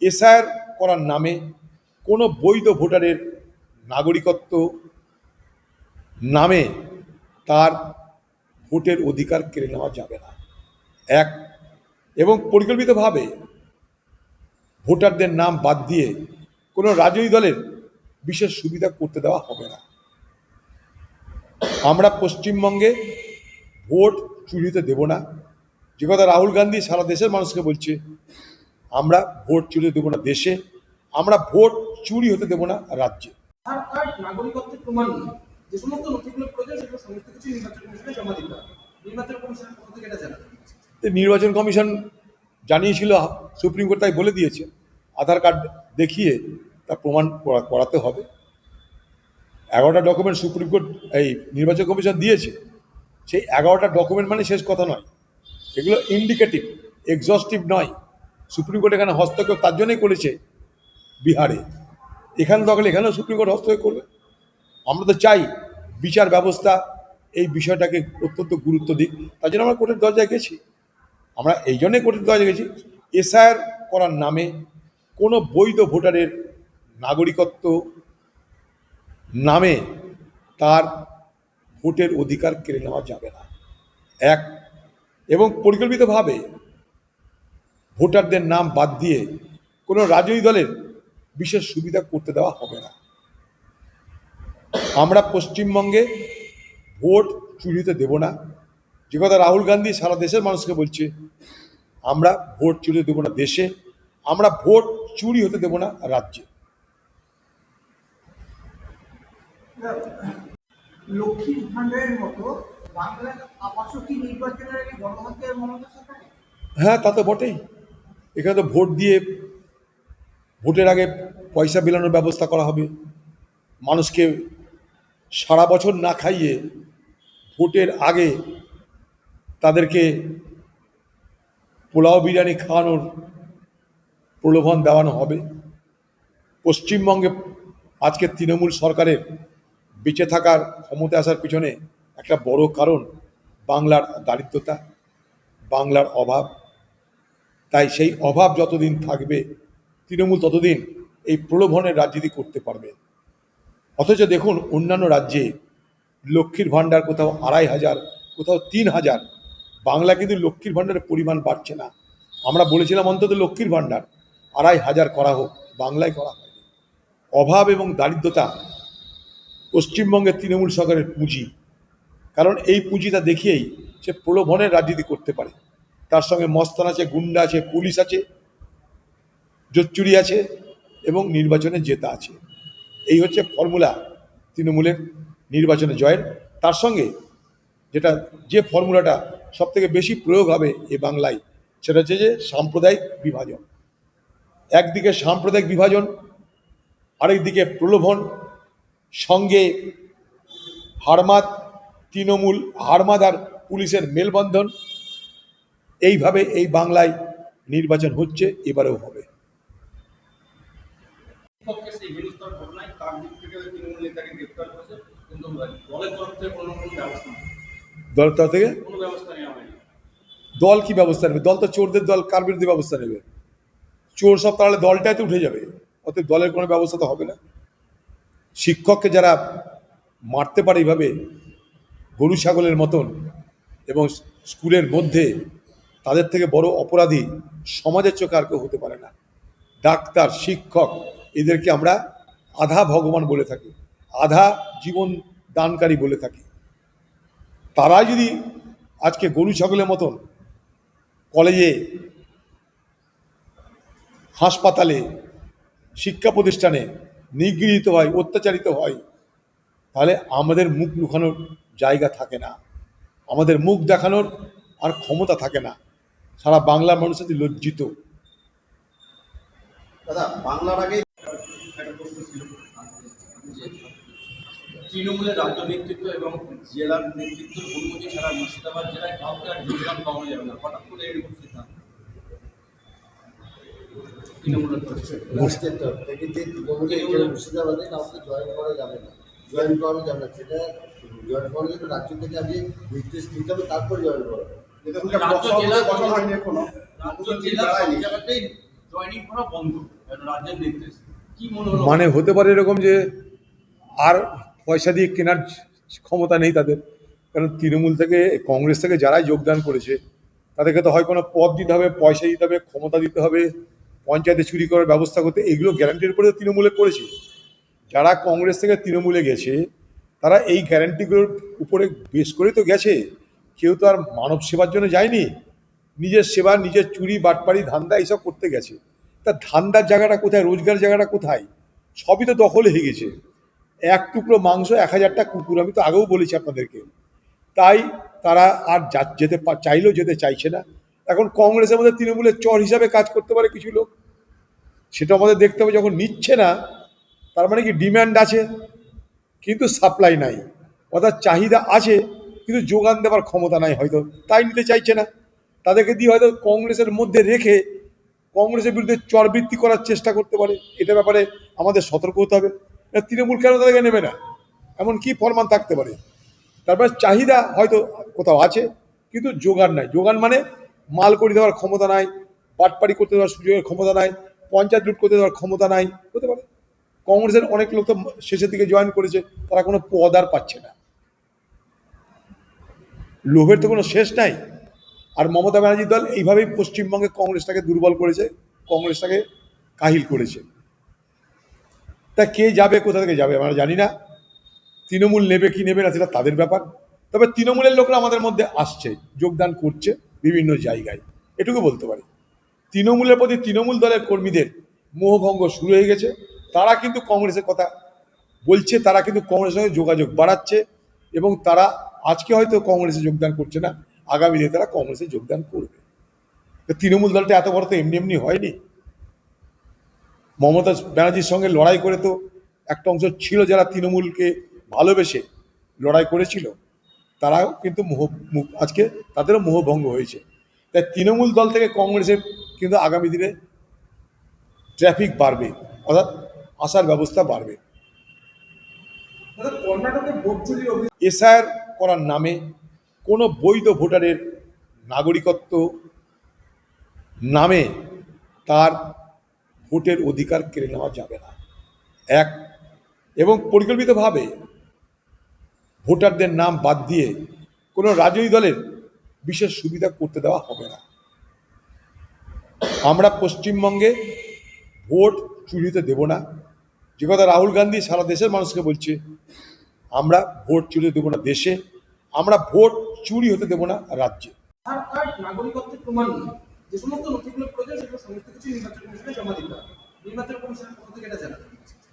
SIR করার নামে কোনো বৈধ ভোটারের নাগরিকত্ব নামে তার ভোটের অধিকার কেড়ে নেওয়া যাবে না। এক, এবং পরিকল্পিতভাবে ভোটারদের নাম বাদ দিয়ে কোনো রাজনৈতিক দলের বিশেষ সুবিধা করতে দেওয়া হবে না। আমরা পশ্চিমবঙ্গে ভোট চুরিতে দেব না। যে কথা রাহুল গান্ধী সারা দেশের মানুষকে বলছে আমরা ভোট চুরি দেবো না দেশে আমরা ভোট চুরি হতে দেবো না রাজ্যে। আধার কার্ড নাগরিকত্বের প্রমাণ নয় যে সমস্ত নথিগুলো প্রয়োজন সেগুলো সমস্ত কিছু নির্বাচন কমিশনে জমা দিতে হবে। নির্বাচন কমিশনের পক্ষ থেকে এটা জানাতে নির্বাচন কমিশন জানিয়েছিল সুপ্রিম কোর্ট তাই বলে দিয়েছে আধার কার্ড দেখিয়ে তা প্রমাণ করা- করাতে হবে। এগারোটা ডকুমেন্ট সুপ্রিম কোর্ট এই নির্বাচন কমিশন দিয়েছে সেই এগারোটা ডকুমেন্ট মানে শেষ কথা নয়। এগুলো ইন্ডিকেটিভ এক্সস্টিভ নয়। সুপ্রিম কোর্ট এখানে হস্তক্ষেপ তার জন্যই করেছে বিহারে। এখানে দখলে এখানেও সুপ্রিম কোর্ট হস্তক্ষেপ করবে। আমরা তো চাই বিচার ব্যবস্থা এই বিষয়টাকে অত্যন্ত গুরুত্ব দিক। তার জন্য আমরা কোর্টের দরজায় গেছি। আমরা এই জন্যই কোর্টের দরজায় গেছি। এসআইআর করার নামে কোনো বৈধ ভোটারের নাগরিকত্ব নামে তার ভোটের অধিকার কেড়ে নেওয়া যাবে না। এক, এবং পরিকল্পিতভাবে ভোটারদের নাম বাদ দিয়ে কোনো রাজনৈতিক দলের বিশেষ সুবিধা করতে দেওয়া হবে না। আমরা পশ্চিমবঙ্গে ভোট চুরি হতে দেব না। যে কথা রাহুল গান্ধী সারা দেশের মানুষকে বলছে আমরা ভোট চুরি হতে দেবো না দেশে আমরা ভোট চুরি হতে দেবো না রাজ্যে। লক্ষ্মীর ভান্ডারের মতো বাংলার আপাশকি নির্বাচনের আগে বড় মমতা সরকার? হ্যাঁ তা তো বটেই। এখানে তো ভোট দিয়ে ভোটের আগে পয়সা বিলানোর ব্যবস্থা করা হবে। মানুষকে সারা বছর না খাইয়ে ভোটের আগে তাদেরকে পোলাও বিরিয়ানি খাওয়ানোর প্রলোভন দেওয়ানো হবে। পশ্চিমবঙ্গে আজকে তৃণমূল সরকারের বেঁচে থাকার ক্ষমতা আসার পিছনে একটা বড় কারণ বাংলার দারিদ্রতা, বাংলার অভাব। তাই সেই অভাব যতদিন থাকবে, তৃণমূল ততদিন এই প্রলোভনের রাজনীতি করতে পারবে। অথচ দেখুন, অন্যান্য রাজ্যে লক্ষ্মীর ভাণ্ডার কোথাও আড়াই হাজার, কোথাও তিন হাজার। বাংলা কিন্তু লক্ষ্মীর ভাণ্ডারের পরিমাণ বাড়ছে না। আমরা বলেছিলাম অন্তত লক্ষ্মীর ভাণ্ডার আড়াই হাজার করা হোক, বাংলায় করা হয়নি। অভাব এবং দারিদ্রতা পশ্চিমবঙ্গের তৃণমূল সরকারের পুঁজি। কারণ এই পুঁজিটা দেখিয়েই সে প্রলোভনের রাজনীতি করতে পারে। তার সঙ্গে মস্তান আছে, গুন্ডা আছে, পুলিশ আছে, জোচ্চুরি আছে এবং নির্বাচনে জেতা আছে। এই হচ্ছে ফর্মুলা তৃণমূলের নির্বাচনে জয়ের। তার সঙ্গে যেটা, যে ফর্মুলাটা সব থেকে বেশি প্রয়োগ হবে এ বাংলায়, সেটা হচ্ছে যে সাম্প্রদায়িক বিভাজন। একদিকে সাম্প্রদায়িক বিভাজন, আরেকদিকে প্রলোভন, সঙ্গে হারমাত তৃণমূল, হারমাদ আর পুলিশের মেলবন্ধন এইভাবে এই বাংলায় নির্বাচন হচ্ছে এবারেও হবে। দলের তরফ থেকে দল কি ব্যবস্থা নেবে? দল তো চোরদের দল কার বিরুদ্ধে ব্যবস্থা নেবে? চোর সব তাহলে দলটাই তো উঠে যাবে। অতএব দলের কোনো ব্যবস্থা তো হবে না। শিক্ষককে যারা মারতে পারে এইভাবে গরু ছাগলের মতন এবং স্কুলের মধ্যে তাদের থেকে বড় অপরাধী সমাজের চোখে আর কেউ হতে পারে না। ডাক্তার, শিক্ষক, এদেরকে আমরা আধা ভগবান বলে থাকি, আধা জীবন দানকারী বলে থাকি। তারা যদি আজকে গরু, ছাগলের মতন কলেজে, হাসপাতালে, শিক্ষা প্রতিষ্ঠানে নিগৃহীত হয়, অত্যাচারিত হয়, তাহলে আমাদের মুখ লুকানোর জায়গা থাকে না। আমাদের মুখ দেখানোর আর ক্ষমতা থাকে না। সারা বাংলার মানুষ আজ লজ্জিত। দাদা বাংলার আগে একটা প্রশ্ন ছিল। তৃণমূলের রাজ্য নেতৃত্ব এবং জেলার নেতৃত্বের অনুমতি ছাড়া মুর্শিদাবাদ জেলায় কাউকে আর যোগদান পাওয়া যাবে না। হঠাৎ করে এরকম সিদ্ধান্ত। মুর্শিদাবাদে কাউকে জয়েন করা যাবে না। জয়েন করানো যাবে না। সেটা জয়েন করার জন্য রাজ্য থেকে আগে নির্দেশ নিতে হবে তারপর জয়েন করা। রাজ্য জেলা রাজ্য জেলা সব জায়গাতেই জয়নিং করা বন্ধ রাজ্যের নির্দেশ কি মনে হলো? মানে হতে পারে এরকম যে আর পয়সা দিয়ে কেনার ক্ষমতা নেই তাদের কারণ তৃণমূল থেকে কংগ্রেস থেকে যারাই যোগদান করেছে তাদেরকে তো হয় কোনো পদ দিতে হবে পয়সা দিতে হবে ক্ষমতা দিতে হবে পঞ্চায়েতে চুরি করার ব্যবস্থা করতে এগুলো গ্যারান্টির উপরে তো তৃণমূলে করেছে। যারা কংগ্রেস থেকে তৃণমূলে গেছে তারা এই গ্যারান্টিগুলোর উপরে বেশ করে তো গেছে। কেউ তো আর মানব সেবার জন্য যায়নি। নিজের সেবা, নিজের চুরি, বাটপাড়ি, ধান্দা এইসব করতে গেছে। তা ধান্দার জায়গাটা কোথায়? রোজগার জায়গাটা কোথায়? সবই তো দখল হয়ে গেছে। এক টুকরো মাংস, এক হাজারটা কুকুর, আমি তো আগেও বলেছি আপনাদেরকে। তাই তারা আর যা- যেতে চাইলেও যেতে চাইছে না। এখন কংগ্রেসের মধ্যে তৃণমূলের চর হিসাবে কাজ করতে পারে কিছু লোক। সেটা আমাদের দেখতে হবে, যখন নিচ্ছে না, তার মানে কি ডিম্যান্ড আছে, কিন্তু সাপ্লাই নাই। অর্থাৎ চাহিদা আছে কিন্তু যোগান দেওয়ার ক্ষমতা নাই হয়তো। তাই নিতে চাইছে না। তাদেরকে দিয়ে হয়তো কংগ্রেসের মধ্যে রেখে কংগ্রেসের বিরুদ্ধে চরবৃত্তি করার চেষ্টা করতে পারে। এটা ব্যাপারে আমাদের সতর্ক হতে হবে। তৃণমূল কেন তাদেরকে নেবে না? এমন কি ফরমান থাকতে পারে? তারপরে চাহিদা হয়তো কোথাও আছে, কিন্তু যোগান নাই। যোগান মানে মাল করে দেওয়ার ক্ষমতা নাই, বাটপাড়ি করতে দেওয়ার সুযোগের ক্ষমতা নাই, পঞ্চায়েত লুট করতে দেওয়ার ক্ষমতা নাই। হতে পারে। কংগ্রেসের অনেক লোক তো শেষের দিকে জয়েন করেছে, তারা কোনো পদ আর পাচ্ছে না। লোভের তো কোনো শেষ নাই। আর মমতা ব্যানার্জির দল এইভাবেই পশ্চিমবঙ্গে কংগ্রেসটাকে দুর্বল করেছে, কংগ্রেসটাকে কাহিল করেছে। তা কে যাবে, কোথা থেকে যাবে আমরা জানি না। তৃণমূল নেবে কি নেবে না সেটা তাদের ব্যাপার। তবে তৃণমূলের লোকরা আমাদের মধ্যে আসছে, যোগদান করছে বিভিন্ন জায়গায়। এটুকু বলতে পারি। তৃণমূলের প্রতি তৃণমূল দলের কর্মীদের মোহভঙ্গ শুরু হয়ে গেছে। তারা কিন্তু কংগ্রেসের কথা বলছে, তারা কিন্তু কংগ্রেসের সঙ্গে যোগাযোগ বাড়াচ্ছে এবং তারা আজকে হয়তো কংগ্রেসে যোগদান করছে না আগামী দিনে তারা কংগ্রেসে যোগদান করবে। তৃণমূল দলটা এত বড় তো এমনি এমনি হয়নি। মমতা ব্যানার্জির সঙ্গে লড়াই করে তো একটা অংশ ছিল যারা তৃণমূলকে ভালোবেসে লড়াই করেছিল তারাও কিন্তু মোহ আজকে তাদেরও মোহভঙ্গ হয়েছে। তাই তৃণমূল দল থেকে কংগ্রেসের কিন্তু আগামী দিনে ট্রাফিক বাড়বে অর্থাৎ আসার ব্যবস্থা বাড়বে। অভিযোগ এসআর করার নামে কোনো বৈধ ভোটারের নাগরিকত্ব নামে তার ভোটের অধিকার কেড়ে নেওয়া যাবে না। এক, এবং পরিকল্পিতভাবে ভোটারদের নাম বাদ দিয়ে কোনো রাজনৈতিক দলের বিশেষ সুবিধা করতে দেওয়া হবে না। আমরা পশ্চিমবঙ্গে ভোট চুরিতে দেব না। যে কথা রাহুল গান্ধী সারা দেশের মানুষকে বলছে আমরা ভোট চুরি দেবো না দেশে, আমরা ভোট চুরি হতে দেবো না রাজ্যে। যে সমস্ত নথিগুলো প্রয়োজন সেগুলো সমস্ত কিছু নির্বাচন কমিশনে জমা দিতে হবে। নির্বাচন কমিশনের পক্ষ থেকে এটা জানানো